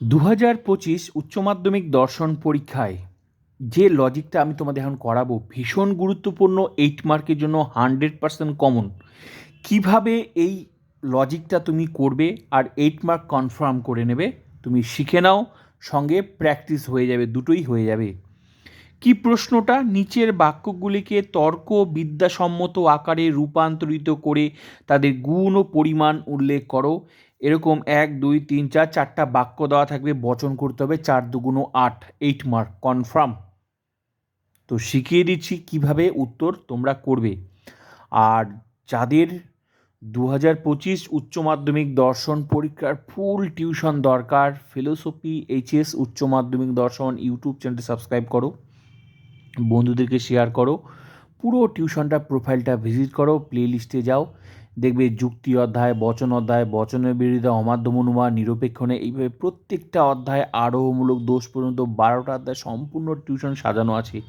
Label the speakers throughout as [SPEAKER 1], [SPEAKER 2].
[SPEAKER 1] দু হাজার পঁচিশ উচ্চ মাধ্যমিক দর্শন পরীক্ষায় যে লজিকটা আমি তোমাদের এখন করাবো ভীষণ গুরুত্বপূর্ণ এইট মার্কের জন্য হান্ড্রেড পার্সেন্ট কমন কীভাবে এই লজিকটা তুমি করবে আর এইট মার্ক কনফার্ম করে নেবে, তুমি শিখে নাও, সঙ্গে প্র্যাকটিস হয়ে যাবে, দুটোই হয়ে যাবে। কি প্রশ্নটা? নিচের বাক্যগুলিকে তর্ক বিদ্যাসম্মত আকারে রূপান্তরিত করে তাদের গুণ ও পরিমাণ উল্লেখ করো। এরকম এক, দুই, তিন, চার, চারটা বাক্য দেওয়া থাকবে, বচন করতে হবে, চার দুগুণ আট এইট মার্ক কনফার্ম তো শিখিয়ে দিচ্ছি কীভাবে উত্তর তোমরা করবে। আর যাদের দু হাজার পঁচিশ উচ্চ মাধ্যমিক দর্শন পরীক্ষার ফুল টিউশন দরকার ফিলোসফি এইচএস উচ্চ মাধ্যমিক দর্শন ইউটিউব চ্যানেলটি সাবস্ক্রাইব করো, বন্ধুদেরকে শেয়ার করো, পুরো টিউশনটা প্রোফাইলটা ভিজিট করো প্লে লিস্টে যাও দেখবে যুক্তি অধ্যায়, বচন অধ্যায়, বচনের বিরোধিতা, অমাধ্যম অনুমান, নিরপেক্ষণে এইভাবে প্রত্যেকটা অধ্যায় আরোহমূলক দোষ পর্যন্ত বারোটা অধ্যায় সম্পূর্ণ টিউশন সাজানো আছে।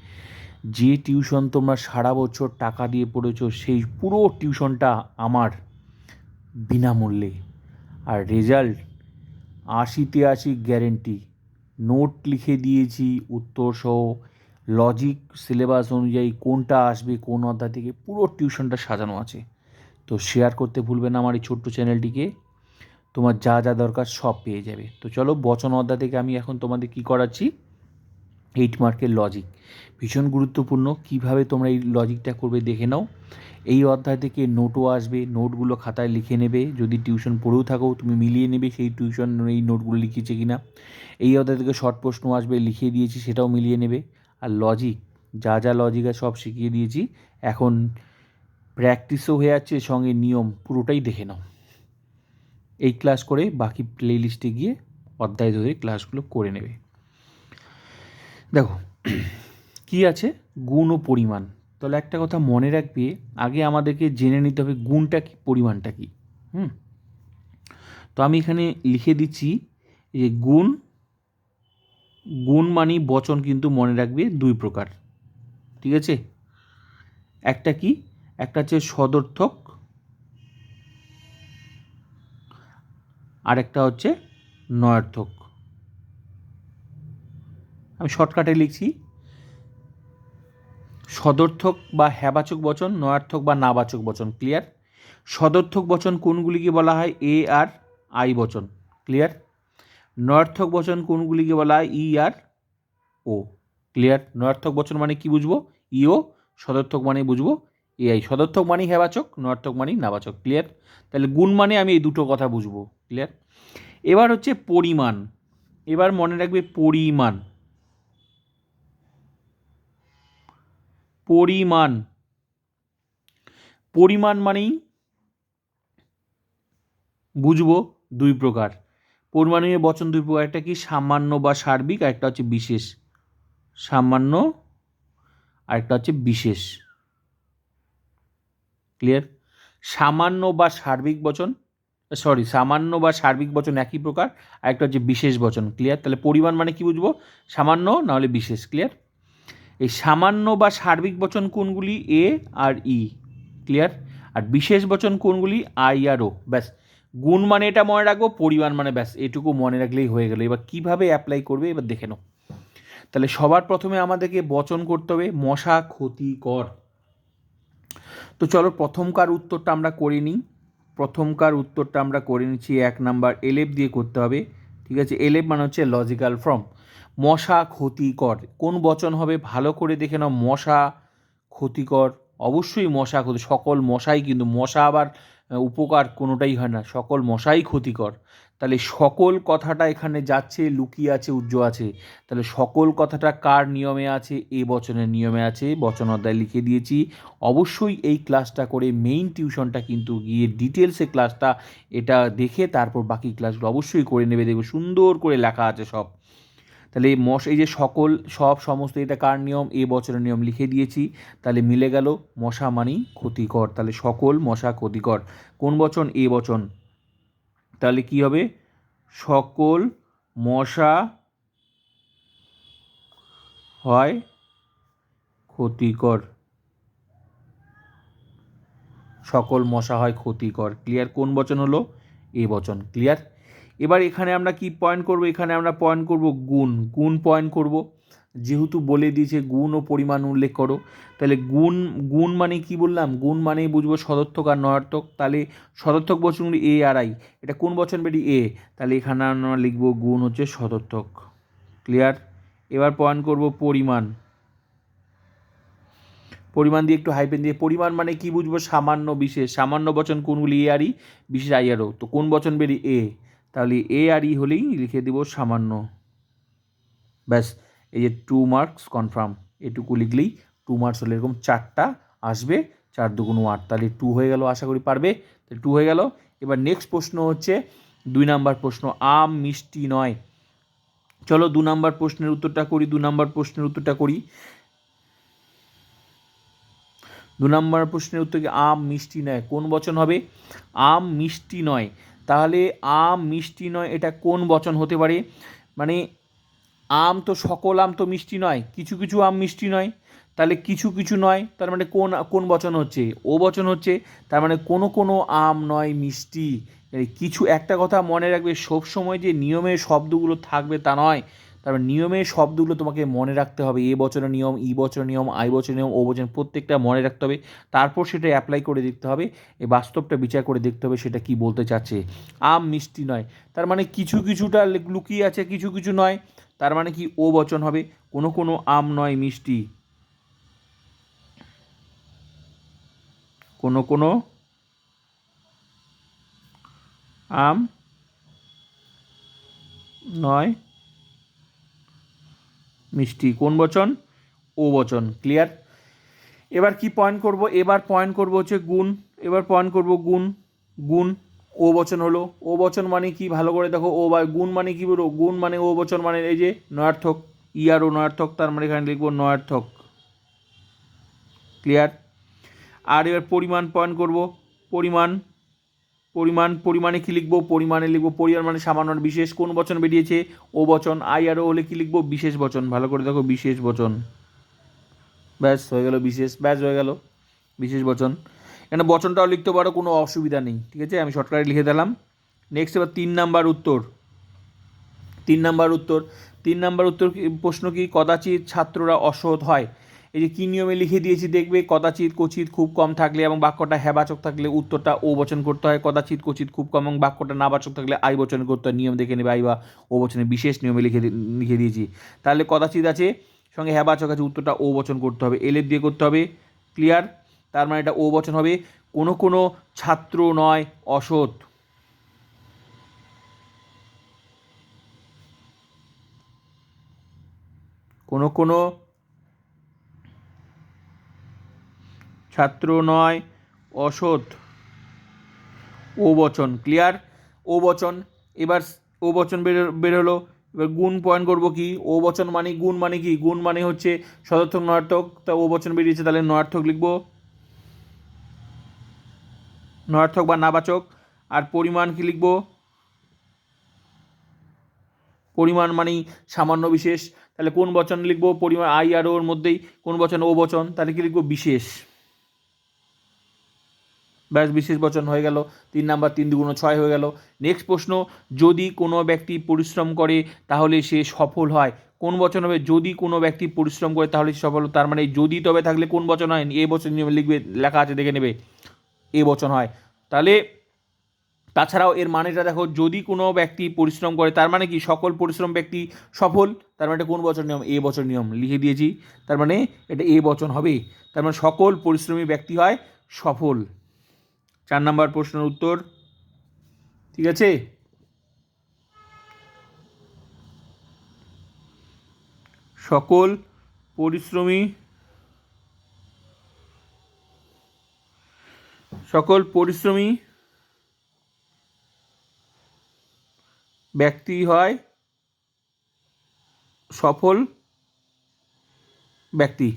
[SPEAKER 1] যে টিউশন তোমরা সারা বছর টাকা দিয়ে পড়েছো, সেই পুরো টিউশনটা আমার বিনামূল্যে। আর রেজাল্ট আশিতে আশি গ্যারেন্টি। নোট লিখে দিয়েছি উত্তর সহ লজিক, সিলেবাস অনুযায়ী কোনটা আসবে, কোন অধ্যায় থেকে পুরো টিউশনটা সাজানো আছে। তো শেয়ার করতে ভুলবে না আমার এই ছোট্ট চ্যানেলটিকে তোমার যা যা দরকার সব পেয়ে যাবে। তো চলো বচন অধ্যায় থেকে আমি এখন তোমাদের কি করাচ্ছি? এইট মার্কের লজিক ভীষণ গুরুত্বপূর্ণ, কীভাবে তোমরা এই লজিকটা করবে দেখে নাও। এই অধ্যায় থেকে নোটও আসবে নোটগুলো খাতায় লিখে নেবে। যদি টিউশন পড়েও থাকো, তুমি মিলিয়ে নেবে সেই টিউশন এই নোটগুলো লিখেছে কি না এই অধ্যায় থেকে শর্ট প্রশ্ন আসবে লিখিয়ে দিয়েছি সেটাও মিলিয়ে নেবে। আর লজিক যা যা লজিক সব শিখিয়ে দিয়েছি। এখন প্র্যাকটিসও হয়ে যাচ্ছে সঙ্গে নিয়ম পুরোটাই দেখে নাও। এই ক্লাস করে বাকি প্লে লিস্টে গিয়ে অধ্যায় ধরে ক্লাসগুলো করে নেবে। দেখো, কি আছে? গুণ ও পরিমাণ। তাহলে একটা কথা মনে রাখবে, আগে আমাদেরকে জেনে নিতে হবে গুণটা কি, পরিমাণটা কি। হুম? তো আমি এখানে লিখে দিচ্ছি যে গুণ গুণ মানি বচন কিন্তু মনে রাখবে দুই প্রকার। ঠিক আছে? একটা কি? একটা হচ্ছে সদর্থক আর একটা হচ্ছে নয়ার্থক। আমি শর্টকাটে লিখছি, সদর্থক বা হ্যাবাচক বচন, নয়ার্থক বা নাবাচক বচন, ক্লিয়ার? সদর্থক বচন কোনগুলিকে বলা হয়? এ আর আই বচন, ক্লিয়ার? নয়ার্থক বচন কোনগুলিকে বলা হয়? ই আর ও, ক্লিয়ার? নয়ার্থক বচন মানে কি বুঝব? ইও সদর্থক মানে বুঝব এআই সদর্থক মানেই হ্যাবাচক, নয়ার্থক মানেই নাবাচক ক্লিয়ার তাহলে গুণ মানে আমি এই দুটো কথা বুঝব ক্লিয়ার এবার হচ্ছে পরিমাণ, এবার মনে রাখবে পরিমাণ। পরিমাণ। পরিমাণ মানেই বুঝব দুই প্রকার। পরিমাণীয় বচন দুই প্রকার, একটা কি সামান্য বা সার্বিক, আর একটা হচ্ছে বিশেষ। সামান্য, আর একটা হচ্ছে বিশেষ। ক্লিয়ার সামান্য বা সার্বিক বচন সরি সামান্য বা সার্বিক বচন একই প্রকার আর একটা হচ্ছে বিশেষ বচন ক্লিয়ার তাহলে পরিমাণ মানে কি বুঝব? সামান্য, না হলে বিশেষ ক্লিয়ার এই সামান্য বা সার্বিক বচন কোনগুলি? এ আর ই ক্লিয়ার আর বিশেষ বচন কোনগুলি? আই আর ও ব্যাস। গুণ মানে এটা মনে রাখব, পরিমাণ মানে ব্যাস, এটুকু মনে রাখলেই হয়ে গেলো। এবার কীভাবে অ্যাপ্লাই করবে? এবার দেখে নাও। তাহলে সবার প্রথমে আমাদেরকে বচন করতে হবে, মশা ক্ষতিকর। তো চলো প্রথমকার উত্তরটা আমরা করে নিই। প্রথমকার উত্তরটা আমরা করে নিচ্ছি এক নাম্বার এলেপ দিয়ে করতে হবে। ঠিক আছে? এলেপ মানে হচ্ছে লজিক্যাল ফর্ম মশা ক্ষতিকর। কোন বচন হবে? ভালো করে দেখে নাও। মশা ক্ষতিকর। অবশ্যই মশা ক্ষতি সকল মশাই কিন্তু মশা আবার উপকার কোনোটাই হয় না। সকল মশাই ক্ষতিকর। তাহলে সকল কথাটা এখানে যাচ্ছে, লুকিয়ে আছে, উজ্জ্ব আছে। তাহলে সকল কথাটা কার নিয়মে আছে? এ বচনের নিয়মে আছে। বচন অধ্যায় লিখে দিয়েছি। অবশ্যই এই ক্লাসটা করে মেইন টিউশনটা কিন্তু গিয়ে ডিটেলসে ক্লাসটা এটা দেখে তারপর বাকি ক্লাসগুলো অবশ্যই করে নেবে। দেখবে সুন্দর করে লেখা আছে সব। তাহলে এই মশ, এই যে সকল, সব সমস্ত এটা কার নিয়ম? এ বছরের নিয়ম লিখে দিয়েছি। তাহলে মিলে গেল মশা মানি ক্ষতিকর। তাহলে সকল মশা ক্ষতিকর। কোন বচন? এ বচন। তাহলে কি হবে? সকল মশা হয় ক্ষতিকর। সকল মশা হয় ক্ষতিকর। ক্লিয়ার কোন বচন হলো? এ বচন। ক্লিয়ার? এবার এখানে আমরা কি পয়েন্ট করব? এখানে আমরা পয়েন্ট করব গুণ। গুণ পয়েন্ট করব। যেহেতু বলে দিয়েছে গুণ ও পরিমাণ উল্লেখ করো। তাহলে গুণ গুণ মানে কি বললাম? গুণ মানেই বুঝব সদর্থক আর নয়ার্থক। তাহলে সদর্থক বচনগুলি এ আর আই এটা কোন বচন বেরি এ তাহলে এখানে আমরা লিখব গুণ হচ্ছে সদর্থক। ক্লিয়ার এবার পয়েন্ট করব পরিমাণ। পরিমাণ দিয়ে একটু হাইপেন দিয়ে। পরিমাণ মানে কি বুঝব? সামান্য বিশেষ। সামান্য বচন কোনগুলি? এ আরই বিশেষ আই আরও তো কোন বচন বেরি এ তাহলে এ আর ই হলেই লিখে দিব সামান্য। ব্যাস, এই যে টু মার্কস কনফার্ম এটুকু লিখলেই টু মার্কস হলে এরকম চারটা আসবে, চার দুগুণ আট, তাহলে টু হয়ে গেল, আশা করি পারবে। তাহলে টু হয়ে গেল। এবার নেক্সট প্রশ্ন হচ্ছে, দুই নাম্বার প্রশ্ন, আম মিষ্টি নয়। চলো দু নাম্বার প্রশ্নের উত্তরটা করি, দু নাম্বার প্রশ্নের উত্তরটা করি। দু নাম্বার প্রশ্নের উত্তর আম মিষ্টি নয়, কোন বচন হবে? আম মিষ্টি নয়। তাহলে আম মিষ্টি নয়, এটা কোন বচন হতে পারে? মানে আম তো সকল আম তো মিষ্টি নয়, কিছু কিছু আম মিষ্টি নয়, তাহলে কিছু কিছু নয়, তার মানে কোন কোন বচন হচ্ছে? ও বচন হচ্ছে, তার মানে কোনো কোনো আম নয় মিষ্টি। কিছু একটা কথা মনে রাখবে সব সময় যে নিয়মের শব্দগুলো থাকবে তা নয়। তারপর নিয়মের শব্দগুলো তোমাকে মনে রাখতে হবে। এ বছরের নিয়ম, ই বছরের নিয়ম, আই বছরের নিয়ম, ও বছর প্রত্যেকটা মনে রাখতে হবে। তারপর সেটা অ্যাপ্লাই করে দেখতে হবে। এই বাস্তবটা বিচার করে দেখতে হবে সেটা কি বলতে চাচ্ছে। আম মিষ্টি নয়। তার মানে কিছু কিছুটা লুকিয়ে আছে, কিছু কিছু নয়। তার মানে কি ও বচন হবে। কোনো কোনো আম নয় মিষ্টি। কোনো কোনো আম নয় মিষ্টি, কোন বচন? ও বচন ক্লিয়ার এবার কি পয়েন্ট করব? এবার পয়েন্ট করব হচ্ছে গুণ, এবার পয়েন্ট করব গুণ গুণ, ও বচন হলো। ও বচন মানে কি? ভালো করে দেখো, ও বা গুণ মানে কি বলো গুণ মানে ও বচন মানে এই যে নয়ার্থক ইয়ার ও নয়ার্থক, তার মানে এখানে লিখব নয়ার্থক। ক্লিয়ার আর এবার পরিমাণ পয়েন্ট করব, পরিমাণ পরিমাণ, পরিমাণে কী লিখব? পরিমাণে লিখব, পরিমাণ মানে সামান্য বিশেষ কোন বচন বেরিয়েছে? ও বচন, আই আরও হলে কী লিখব? বিশেষ বচন। ভালো করে দেখো, বিশেষ বচন। ব্যাস, হয়ে গেল বিশেষ, ব্যাস হয়ে গেল, বিশেষ বচন। এখানে বচনটাও লিখতে পারো, কোনো অসুবিধা নেই, ঠিক আছে? আমি শর্টকাটে লিখে দিলাম। নেক্সট এবার তিন নাম্বার উত্তর। তিন নাম্বার উত্তর। তিন নাম্বার উত্তর প্রশ্ন কি? কদাচিৎ ছাত্ররা অসৎ হয়। এই যে কী নিয়মে লিখে দিয়েছি দেখবে কদাচিৎ কচিত খুব কম থাকলে এবং বাক্যটা হ্যাবাচক থাকলে উত্তরটা ও বচন করতে হয়, কদাচিৎ কচিত খুব কম এবং বাক্যটা নাবাচক থাকলে আই বচন করতে হয়, নিয়ম দেখে নেবে আই বা ও বচনে বিশেষ নিয়মে লিখে লিখে দিয়েছি। তাহলে কদাচিৎ আছে, সঙ্গে হ্যাবাচক আছে, উত্তরটা ও বচন করতে হবে, এলের দিয়ে করতে হবে, ক্লিয়ার? তার মানে এটা ও বচন হবে, কোনো কোনো ছাত্র নয়, অসৎ। কোনো কোনো ছাত্র নয়, অসৎ। ও বচন ক্লিয়ার ও বচন, এবার ও বচন বের, বেরোলো, এবার গুণ পয়েন্ট করব কি? ও বচন মানে গুণ মানে কি? গুণ মানে হচ্ছে সদর্থক, নয়ার্থক। তা ও বচন বেরিয়েছে, তাহলে নয়ার্থক লিখব। নয়ার্থক বা নাবাচক। আর পরিমাণ কি লিখব? পরিমাণ মানেই সামান্য বিশেষ। তাহলে কোন বচন লিখব? পরিমাণ, আই আর ওর মধ্যেই। কোন বচন? ও বচন। তাহলে কি লিখব? বিশেষ। ব্যাস বিশেষ বচন হয়ে গেল, তিন নাম্বার তিন দুগুণ ছয় হয়ে গেল। নেক্সট প্রশ্ন, যদি কোনো ব্যক্তি পরিশ্রম করে, তাহলে সে সফল হয়। কোন বচন হবে? যদি কোনো ব্যক্তি পরিশ্রম করে, তাহলে সে সফল তার মানে যদি তবে থাকলে কোন বচন হয়? এ বচন লিখবে, লেখা আছে, দেখে নেবে। এ বচন হয়। তাহলে তাছাড়াও এর মানেটা দেখো, যদি কোনো ব্যক্তি পরিশ্রম করে, তার মানে কি? সকল পরিশ্রম ব্যক্তি সফল। তার মানে এটা কোন বছর নিয়ম? এ বছর নিয়ম, লিখে দিয়েছি। তার মানে এটা এ বচন হবে। তার মানে সকল পরিশ্রমী ব্যক্তি হয় সফল। চার নাম্বার প্রশ্নের উত্তর। ঠিক আছে? সকল পরিশ্রমী সকল পরিশ্রমী ব্যক্তি হয় সফল ব্যক্তি।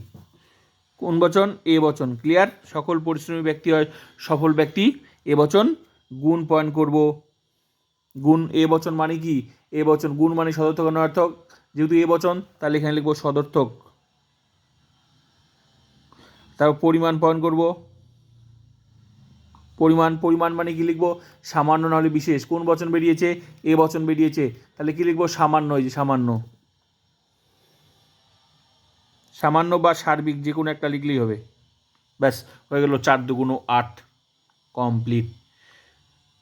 [SPEAKER 1] কোন বচন? এ বচন। ক্লিয়ার সকল পরিশ্রমী ব্যক্তি হয় সফল ব্যক্তি। এ বচন, গুণ পয়েন্ট করব। গুণ, এ বচন মানে কি? এ বচন, গুণ মানে সদর্থক অনর্থক যেহেতু এ বচন, তাহলে এখানে লিখব সদর্থক। তারপর পরিমাণ পয়েন্ট করব। পরিমাণ পরিমাণ মানে কি লিখব? সামান্য নাহলে বিশেষ। কোন বচন বেরিয়েছে? এ বচন বেরিয়েছে। তাহলে কি লিখব? সামান্য, এই যে সামান্য। সামান্য বা সার্বিক যে কোনো একটা লিখলেই হবে। ব্যাস, হয়ে গেল চার দুগুণ আট, কমপ্লিট।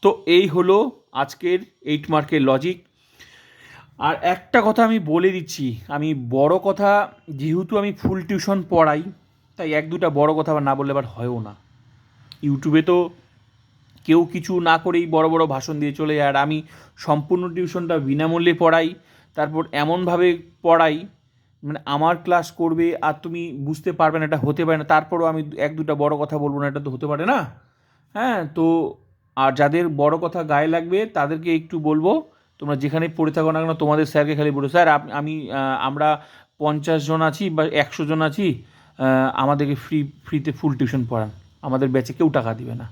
[SPEAKER 1] তো এই হলো আজকের এইট মার্কের লজিক আর একটা কথা আমি বলে দিচ্ছি, আমি বড় কথা, যেহেতু আমি ফুল টিউশন পড়াই, তাই এক দুটা বড় কথা আবার না বললে আবার হয়ও না। ইউটিউবে তো কেউ কিছু না করেই বড় বড় ভাষণ দিয়ে চলে যায়। আর আমি সম্পূর্ণ টিউশনটা বিনামূল্যে পড়াই, তারপর এমনভাবে পড়াই মানে আমার ক্লাস করবে আর তুমি বুঝতে পারবে না, এটা হতে পারে না। তারপরও আমি এক দুটা বড় কথা বলব না, এটা তো হতে পারে না। হ্যাঁ তো আর যাদের বড় কথা গায়ে লাগবে, তাদেরকে একটু বলব, তোমরা যেখানে পড়ে থাকো না কেন, তোমাদের স্যারকে খালি বলো, স্যার আমি আমরা পঞ্চাশ জন আছি বা একশো জন আছি আমাদেরকে ফ্রি ফ্রিতে ফুল টিউশন পড়ান। আমাদের ব্যাচে কেউ টাকা দিবে না।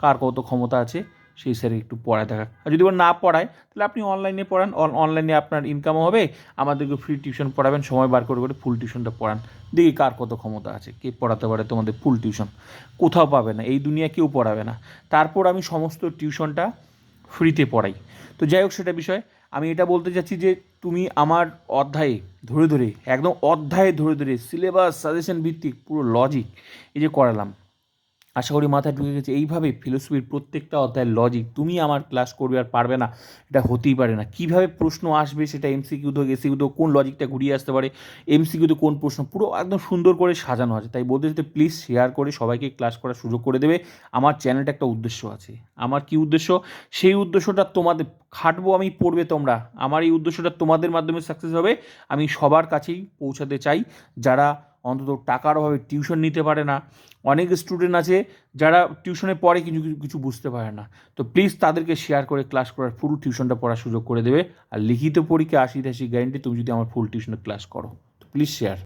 [SPEAKER 1] কার কত ক্ষমতা আছে সেই স্যার একটু পড়ায় দেখা। আর যদি না পড়ায়, তাহলে আপনি অনলাইনে পড়ান। অনলাইনে আপনার ইনকামও হবে। আমাদেরকে ফ্রি টিউশন পড়াবেন। সময় বার করে করে ফুল টিউশনটা পড়ান। দেখি কার কত ক্ষমতা আছে, কে পড়াতে পারে তোমাদের ফুল টিউশন কোথাও পাবে না। এই দুনিয়া কেউ পড়াবে না। তারপর আমি সমস্ত টিউশনটা ফ্রিতে পড়াই। তো যাই হোক, সেটা বিষয়। আমি এটা বলতে চাচ্ছি যে, তুমি আমার অধ্যায়ে ধরে ধরে, একদম অধ্যায়ে ধরে ধরে সিলেবাস সাজেশন ভিত্তিক পুরো লজিক এই যে করালাম। আশা করি মাথায় ঢুকে গেছে। এইভাবে ফিলোসফির প্রত্যেকটা অধ্যায়ের লজিক তুমি আমার ক্লাস করবে আর পারবে না, এটা হতেই পারে না। কীভাবে প্রশ্ন আসবে সেটা এমসিকিউ তো এসিকিউ তো কোন লজিকটা ঘুরিয়ে আসতে পারে এমসিকিউ তো কোন প্রশ্ন, পুরো একদম সুন্দর করে সাজানো আছে। তাই বলতে যেতে প্লিজ শেয়ার করে সবাইকে ক্লাস করার সুযোগ করে দেবে। আমার চ্যানেলটা একটা উদ্দেশ্য আছে। আমার কি উদ্দেশ্য? সেই উদ্দেশ্যটা তোমাদের, খাটবো আমি, পড়বে তোমরা। আমার এই উদ্দেশ্যটা তোমাদের মাধ্যমে সাকসেস হবে। আমি সবার কাছেই পৌঁছাতে চাই। যারা অন্তত টাকার অভাবে টিউশন নিতে পারে না। অনেক স্টুডেন্ট আছে যারা টিউশনে পড়ে কিছু, কিছু- বুঝতে পারে না। তো প্লিজ তাদেরকে শেয়ার করে ক্লাস করার ফুল টিউশনটা পড়ার সুযোগ করে দেবে। আর লিখিত পরীক্ষা আশি আশি গ্যারেন্টি তুমি যদি আমার ফুল টিউশনে ক্লাস করো। তো প্লিজ শেয়ার